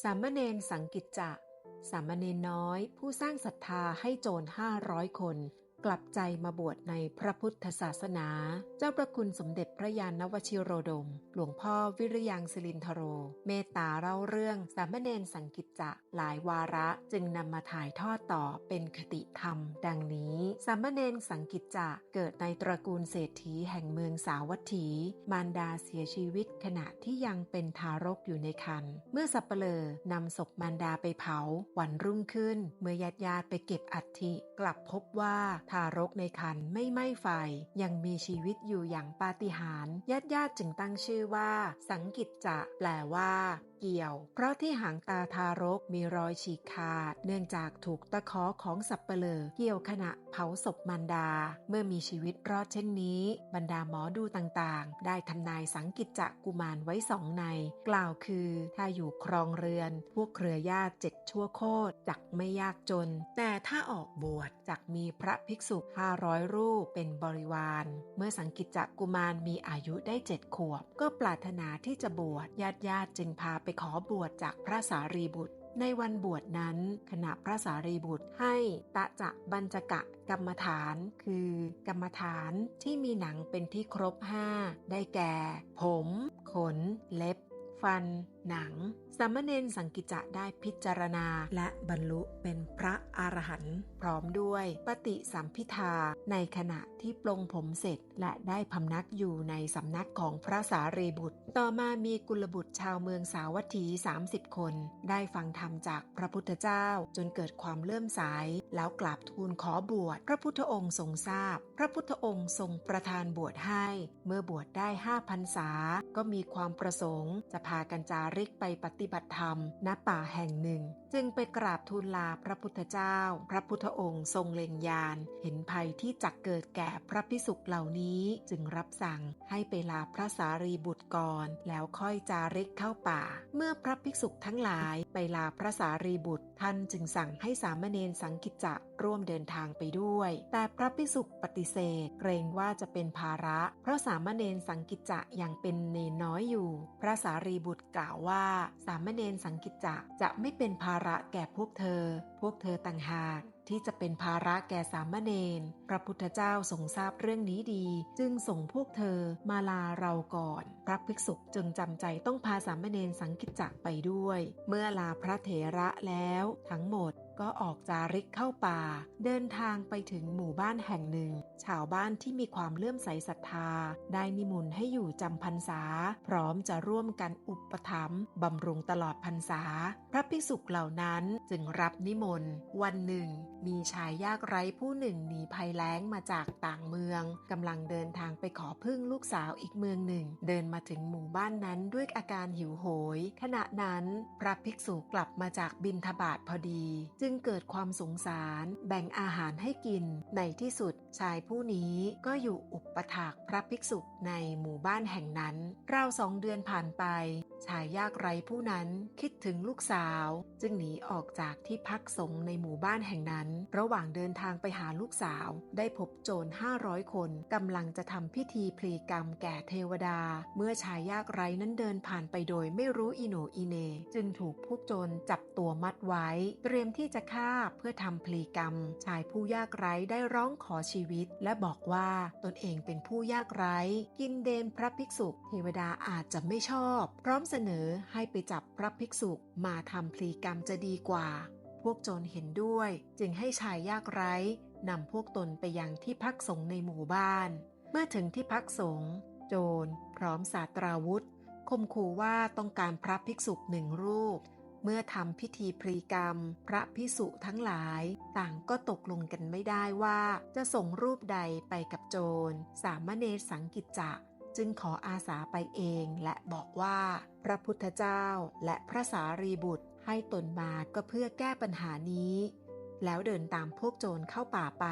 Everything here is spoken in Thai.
สามเณรสังกิจจะ สามเณรน้อยผู้สร้างศรัทธาให้โจรห้าร้อยคน กลับใจมาบวชในพระพุทธศาสนา เจ้าประคุณสมเด็จพระยาณวชิโรดม หลวงพ่อวิริยังสิรินทโร เมตตาเล่าเรื่องสามเณรสังกิจจะหลายวาระจึงนำมาถ่ายทอดต่อเป็นคติธรรม ดังนี้ สามเณรสังกิจจะเกิดในตระกูลเศรษฐีแห่งเมืองสาวัตถี มารดาเสียชีวิตขณะที่ยังเป็นทารกอยู่ในครรภ์เมื่อสับเปลอนำศพมารดาไปเผาวันรุ่งขึ้น เมื่อญาติญาติไปเก็บอัฐิกลับพบว่าทารกในครรภ์ไม่ไหม้ไฟ ยังมีชีวิตอยู่อย่างปาฏิหาริย์ญาติญาติจึงตั้งชื่อว่า สังกิจจะ แปลว่า เกี่ยว เพราะที่หางตาทารกมีรอยฉีกขาด เนื่องจากถูกตะขอของสับเปลอเกี่ยวขณะเผาศพมารดา เมื่อมีชีวิตรอดเช่นนี้ บรรดาหมอดูต่างๆ ได้ทำนายสังกิจจะกุมารไว้สองใน กล่าวคือ ถ้าอยู่ครองเรือน พวกเครือญาติเจ็ดชั่วโคตรจักไม่ยากจน แต่ถ้าออกบวชจักมีพระภิกษุ500 รูปเป็นบริวาร เมื่อสังกิจจะกุมารมีอายุได้เจ็ดขวบ ก็ปรารถนาที่จะบวชญาติญาติจึงพาไปขอบวชจากพระสารีบุตรในวันบวชนั้นขณะพระสารีบุตรให้ตะจะบัญจกะกรรมฐาน คือกรรมฐานที่มีหนังเป็นที่ครบห้าได้แก่ ผม ขน เล็บ ฟันหนัง สามเณรสังกิจะได้พิจารณา และบรรลุเป็นพระอรหันต์พร้อมด้วยปฏิสัมพิทาในขณะที่ปลงผมเสร็จ และได้พำนักอยู่ในสำนักของพระสารีบุตร ต่อมามีกุลบุตรชาวเมืองสาวัตถี 30 คน ได้ฟังธรรมจากพระพุทธเจ้าจนเกิดความเลื่อมใสแล้วกราบทูลขอบวช พระพุทธองค์ทรงทราบ พระพุทธองค์ทรงประทานบวชให้ เมื่อบวชได้ห้าพรรษา ก็มีความประสงค์ จะพากันจาริกไปปฏิบัติธรรม ณป่าแห่งหนึ่ง จึงไปกราบทูลลาพระพุทธเจ้า พระพุทธองค์ทรงเล็งยาน เห็นภัยที่จักเกิดแก่พระพิสุเหล่านี้จึงรับสั่งให้ไปลาพระสารีบุตรก่อน แล้วค่อยจาริกเข้าป่า เมื่อพระภิกษุทั้งหลาย ไปลาพระสารีบุตร ท่านจึงสั่งให้สามเณรสังกิจจะร่วมเดินทางไปด้วย แต่พระภิกษุปฏิเสธ เกรงว่าจะเป็นภาระ เพราะสามเณรสังกิจจะยังเป็นเนนน้อยอยู่ พระสารีบุตรกล่าวว่า สามเณรสังกิจจะจะไม่เป็นภาระแก่พวกเธอ พวกเธอต่างหาก ที่จะเป็นภาระแก่สามเณร พระพุทธเจ้าทรงทราบเรื่องนี้ดี จึงส่งพวกเธอมาลาเราก่อน พระภิกษุจึงจำใจต้องพาสามเณรสังกิจจะไปด้วย เมื่อลาพระเถระแล้วทั้งหมดก็ออกจาริกเข้าป่า เดินทางไปถึงหมู่บ้านแห่งหนึ่ง ชาวบ้านที่มีความเลื่อมใสศรัทธา ได้นิมนต์ให้อยู่จำพรรษา พร้อมจะร่วมกันอุปถัมภ์บำรุงตลอดพรรษา พระภิกษุเหล่านั้นจึงรับนิมนต์ วันหนึ่ง มีชายยากไร้ผู้หนึ่งหนีภัยแล้งมาจากต่างเมืองกำลังเดินทางไปขอพึ่งลูกสาวอีกเมืองหนึ่ง เดินมาถึงหมู่บ้านนั้นด้วยอาการหิวโหย ขณะนั้น พระภิกษุกลับมาจากบินทบาทพอดีจึงเกิดความสงสารแบ่งอาหารให้กิน ในที่สุดชายผู้นี้ก็อยู่อุปถากพระภิกษุในหมู่บ้านแห่งนั้น ราวสองเดือนผ่านไป ชายยากไร้ผู้นั้นคิดถึงลูกสาว จึงหนีออกจากที่พักสงในหมู่บ้านแห่งนั้น ระหว่างเดินทางไปหาลูกสาว ได้พบโจร500 คนกำลังจะทำพิธีพลีกรรมแก่เทวดา เมื่อชายยากไร้นั้นเดินผ่านไปโดยไม่รู้อิโนอิเน จึงถูกพวกโจรจับตัวมัดไว้ เตรียมที่จะฆ่าเพื่อทำพลีกรรม ชายผู้ยากไร้ได้ร้องขอชีวิต และบอกว่าตนเองเป็นผู้ยากไร้ กินเดนพระภิกษุ เทวดาอาจจะไม่ชอบ พร้อมเสนอให้ไปจับพระภิกษุมาทำพลีกรรมจะดีกว่า พวกโจรเห็นด้วย จึงให้ชายยากไร้นำพวกตนไปยังที่พักสงในหมู่บ้าน เมื่อถึงที่พักสงโจร พร้อมศาสตราวุธคมขู่ว่าต้องการพระภิกษุหนึ่งรูป เมื่อทำพิธีพลีกรรม พระพิสุทั้งหลาย ต่างก็ตกลงกันไม่ได้ว่า จะส่งรูปใดไปกับโจร สามเณรสังกิจจะ จึงขออาสาไปเองและบอกว่า พระพุทธเจ้าและพระสารีบุตรให้ตนมาก็เพื่อแก้ปัญหานี้ แล้วเดินตามพวกโจรเข้าป่าไป